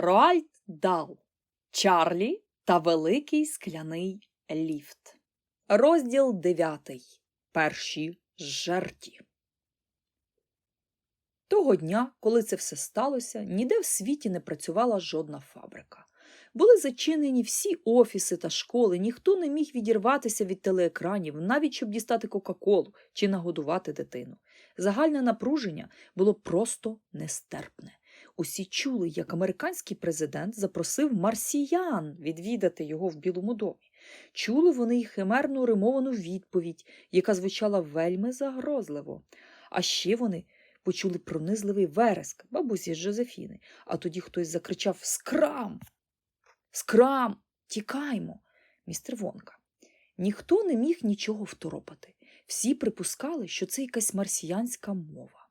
Роальд Дал, Чарлі та Великий скляний ліфт. Розділ 9. Перші жерті. Того дня, коли це все сталося, ніде в світі не працювала жодна фабрика. Були зачинені всі офіси та школи, ніхто не міг відірватися від телеекранів, навіть щоб дістати Кока-Колу чи нагодувати дитину. Загальне напруження було просто нестерпне. Усі чули, як американський президент запросив марсіян відвідати його в Білому домі. Чули вони й химерну римовану відповідь, яка звучала вельми загрозливо. А ще вони почули пронизливий вереск бабусі Жозефіни, а тоді хтось закричав Скрам! Скрам! Тікаймо! Містер Вонка. Ніхто не міг нічого второпати. Всі припускали, що це якась марсіянська мова.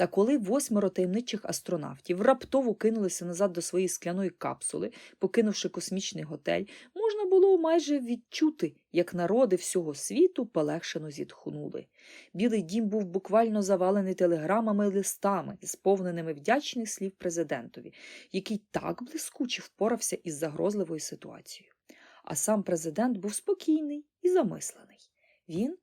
Та коли восьмеро таємничих астронавтів раптово кинулися назад до своєї скляної капсули, покинувши космічний готель, можна було майже відчути, як народи всього світу полегшено зітхнули. Білий дім був буквально завалений телеграмами і листами, сповненими вдячних слів президентові, який так блискуче впорався із загрозливою ситуацією. А сам президент був спокійний і замислений. Він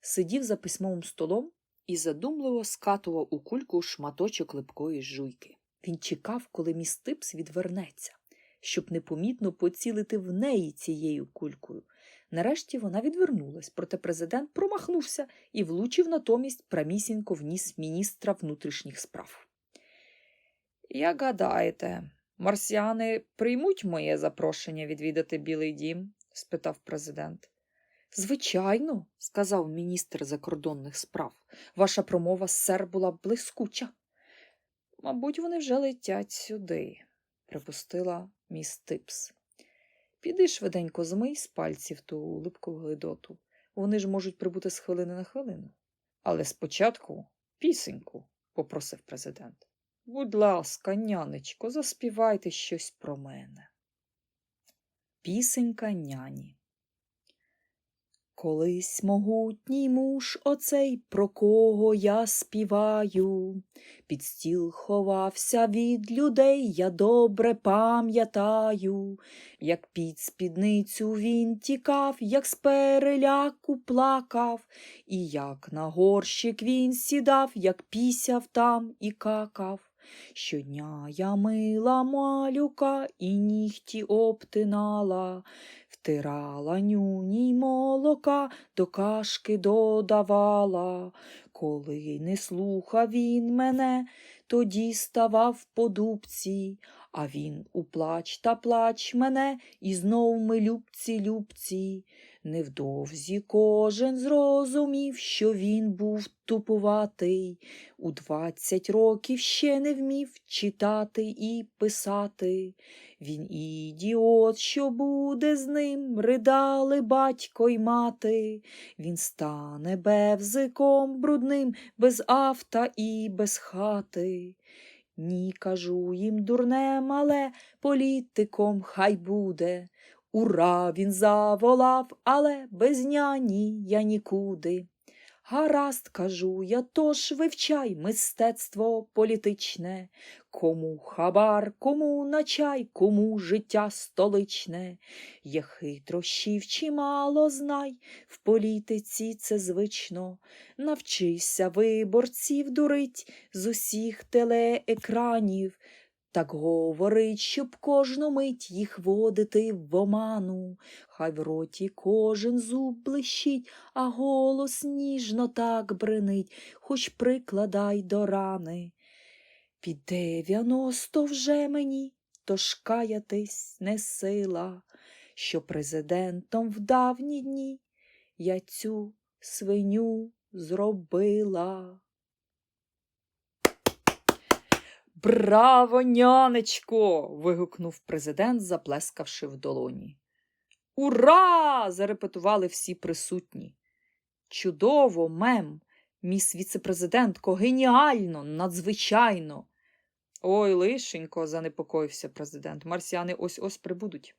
сидів за письмовим столом і задумливо скатував у кульку шматочок липкої жуйки. Він чекав, коли міс Типс відвернеться, щоб непомітно поцілити в неї цією кулькою. Нарешті вона відвернулась, проте президент промахнувся і влучив натомість прамісінько в ніс міністра внутрішніх справ. Як гадаєте, марсіани приймуть моє запрошення відвідати Білий дім? спитав президент. Звичайно, сказав міністр закордонних справ. Ваша промова, сер, була блискуча. Мабуть, вони вже летять сюди, припустила міс Типс. Піди швиденько змий з пальців ту липку глидоту. Вони ж можуть прибути з хвилини на хвилину. Але спочатку пісеньку, попросив президент. Будь ласка, нянечко, заспівайте щось про мене. Пісенька няні. Колись могутній муж оцей, про кого я співаю, під стіл ховався від людей, я добре пам'ятаю, як під спідницю він тікав, як з переляку плакав, і як на горщик він сідав, як пісяв там і какав. Щодня я мила малюка і нігті обтинала, втирала нюній молока, до кашки додавала. Коли не слухав він мене, тоді ставав по дубці, а він у плач та плач мене, і знов ми любці, любці. Невдовзі кожен зрозумів, що він був тупуватий, у двадцять років ще не вмів читати і писати. Він ідіот, що буде з ним, ридали батько й мати. Він стане бевзиком брудним, без авта і без хати. Ні, кажу їм, дурне мале, політиком хай буде. Ура, він заволав, але без няні я нікуди. Гаразд, кажу я, тож вивчай мистецтво політичне, кому хабар, кому на чай, кому життя столичне. Є хитрощів чимало знай, в політиці це звично. Навчися виборців дурить з усіх телеекранів. Так говорить, щоб кожну мить їх водити в оману, хай в роті кожен зуб блищить, а голос ніжно так бренить, хоч прикладай до рани. Під дев'яносто вже мені, тож каятись не сила, що президентом в давні дні я цю свиню зробила. Браво, нянечко. вигукнув президент, заплескавши в долоні. Ура! зарепетували всі присутні. Чудово, мем, міс віцепрезидентко, геніально, надзвичайно. Ой, лишенько, занепокоївся президент. Марсіани ось ось прибудуть.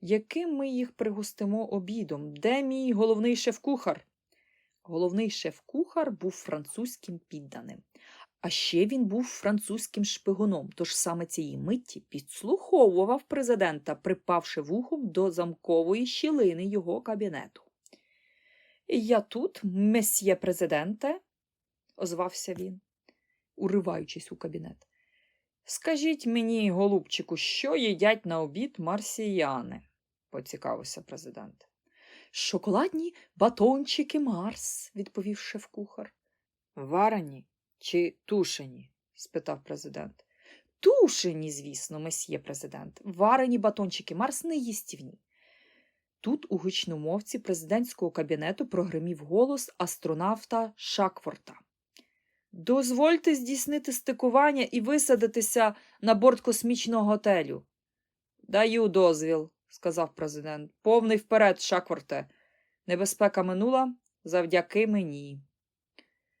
Яким ми їх пригостимо обідом? Де мій головний шеф-кухар? Головний шеф-кухар був французьким підданим А ще він був французьким шпигуном, тож саме цієї митті підслуховував президента, припавши вухом до замкової щілини його кабінету. Я тут, месьє президенте, озвався він, уриваючись у кабінет. Скажіть мені, голубчику, що їдять на обід марсіяни? поцікавився президент. Шоколадні батончики Марс, відповів шеф-кухар. Варені чи тушені? спитав президент. Тушені, звісно, месьє президент. Варені батончики Марс не їстівні. Тут у гучномовці президентського кабінету прогримів голос астронавта Шакфорта. Дозвольте здійснити стикування і висадитися на борт космічного готелю. Даю дозвіл, сказав президент. Повний вперед, Шакфорте. Небезпека минула завдяки мені.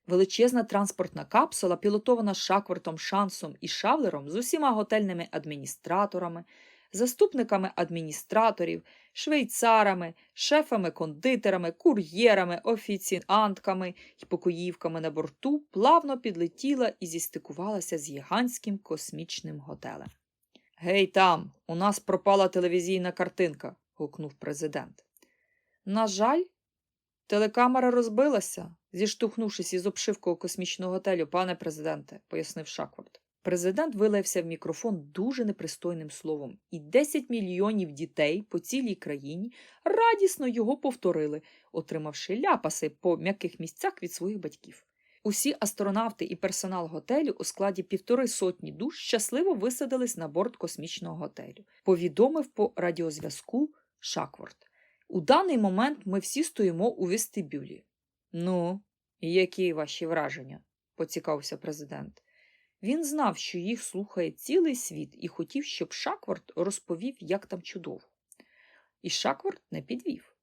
Величезна транспортна капсула, пілотована Шаквортом, Шансом і Шавлером з усіма готельними адміністраторами, заступниками адміністраторів, швейцарами, шефами-кондитерами, кур'єрами, офіціантками і покоївками на борту плавно підлетіла і зістикувалася з гігантським космічним готелем. Гей, там, у нас пропала телевізійна картинка, гукнув президент. На жаль, телекамера розбилася, зіштовхнувшись із обшивкою космічного готелю, пане президенте, пояснив Шакворд. Президент вилився в мікрофон дуже непристойним словом, і 10 мільйонів дітей по цілій країні радісно його повторили, отримавши ляпаси по м'яких місцях від своїх батьків. Усі астронавти і персонал готелю у складі півтори сотні душ щасливо висадились на борт космічного готелю. Повідомив по радіозв'язку Шакворд. У даний момент ми всі стоїмо у вестибюлі. Ну, які ваші враження? поцікавився президент. Він знав, що їх слухає цілий світ, і хотів, щоб Шакворд розповів, як там чудово. І Шакворд не підвів.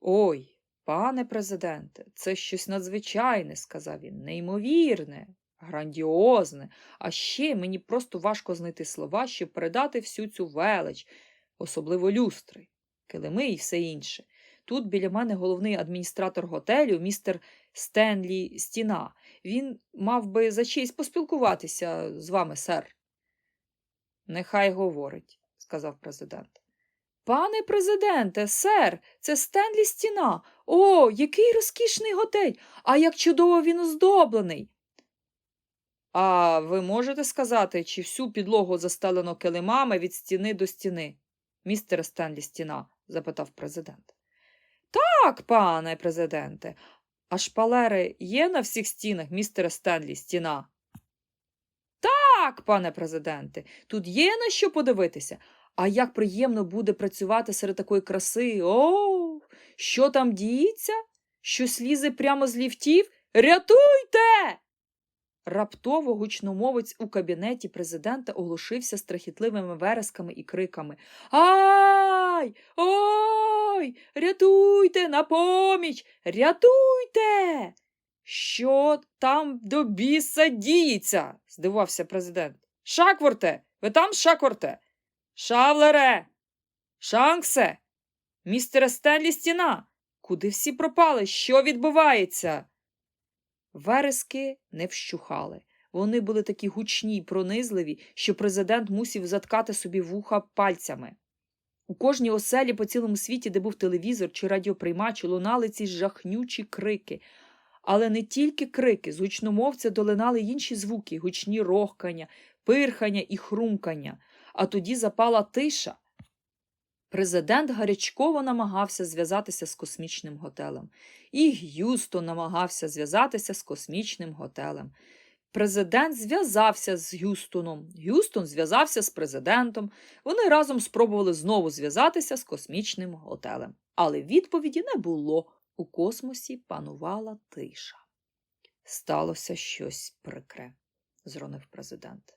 Ой, пане президенте, це щось надзвичайне, сказав він, неймовірне, грандіозне, а ще мені просто важко знайти слова, щоб передати всю цю велич, особливо люстри, килими і все інше. Тут біля мене головний адміністратор готелю, містер Стенлі Стіна. Він мав би за честь поспілкуватися з вами, сер. Нехай говорить, сказав президент. Пане президенте, сер, це Стенлі Стіна. О, який розкішний готель! А як чудово він оздоблений. А ви можете сказати, чи всю підлогу застелено килимами від стіни до стіни? Містер Стенлі Стіна? запитав президент. Так, пане президенте. А шпалери є на всіх стінах, містере Стенлі, стіна? Так, пане президенте, тут є на що подивитися. А як приємно буде працювати серед такої краси. О, що там діється? Щось лізе прямо з ліфтів? Рятуйте! Раптово гучномовець у кабінеті президента оглушився страхітливими вересками і криками Ай! Ой! Рятуйте на поміч! Рятуйте! Що там до біса діється? здивувався президент. Шакворте! Ви там, Шакворте? Шавлере! Шанксе! Містере Стенлі стіна! Куди всі пропали? Що відбувається? Верески не вщухали. Вони були такі гучні й пронизливі, що президент мусів заткати собі вуха пальцями. У кожній оселі по цілому світі, де був телевізор чи радіоприймач, лунали ці жахнючі крики. Але не тільки крики, з гучномовця долинали інші звуки гучні рохкання, пирхання і хрумкання. А тоді запала тиша. Президент гарячково намагався зв'язатися з космічним готелем. І Г'юстон намагався зв'язатися з космічним готелем. Президент зв'язався з Г'юстоном. Г'юстон зв'язався з президентом. Вони разом спробували знову зв'язатися з космічним готелем. Але відповіді не було. У космосі панувала тиша. Сталося щось прикре, зронив президент.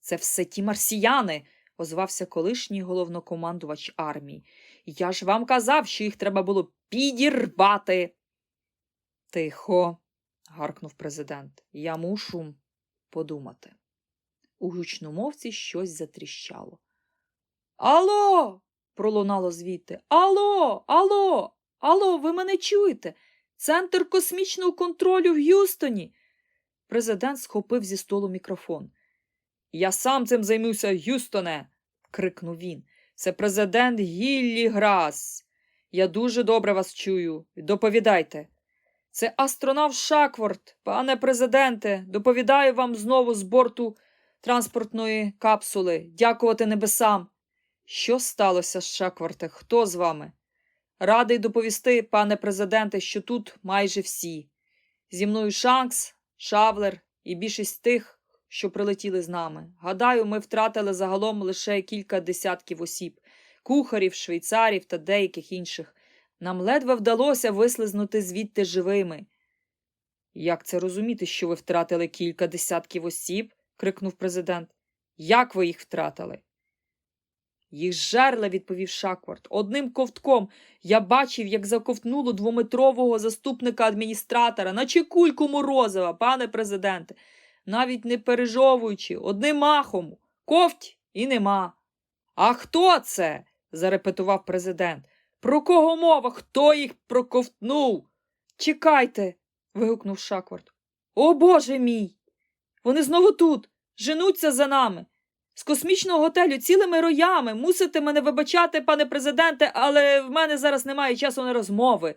Це все ті марсіяни, озвався колишній головнокомандувач армії. Я ж вам казав, що їх треба було підірвати. Тихо, гаркнув президент. Я мушу подумати. У гучномовці щось затріщало. Алло. пролунало звідти. Алло, алло, алло, ви мене чуєте? Центр космічного контролю в Г'юстоні. Президент схопив зі столу мікрофон. Я сам цим займуся, Гюстоне. крикнув він. Це президент Гіллі Грас. Я дуже добре вас чую. Доповідайте. Це астронавт Шакворт, пане президенте, доповідаю вам знову з борту транспортної капсули. Дякувати небесам. Що сталося з Шакворте? Хто з вами? Радий доповісти, пане президенте, що тут майже всі. Зі мною Шанкс, Шавлер і більшість тих, що прилетіли з нами. Гадаю, ми втратили загалом лише кілька десятків осіб кухарів, швейцарів та деяких інших. Нам ледве вдалося вислизнути звідти живими. Як це розуміти, що ви втратили кілька десятків осіб? крикнув президент. Як ви їх втратили? Їх жерли, відповів Шаквард. Одним ковтком я бачив, як заковтнуло двометрового заступника адміністратора, наче кульку морозива, пане президенте, навіть не пережовуючи, одним махом. Ковть і нема. А хто це? зарепетував президент. Про кого мова? Хто їх проковтнув? Чекайте. вигукнув Шаквард. О Боже мій! Вони знову тут, женуться за нами. З космічного готелю цілими роями. Мусите мене вибачати, пане президенте, але в мене зараз немає часу на розмови.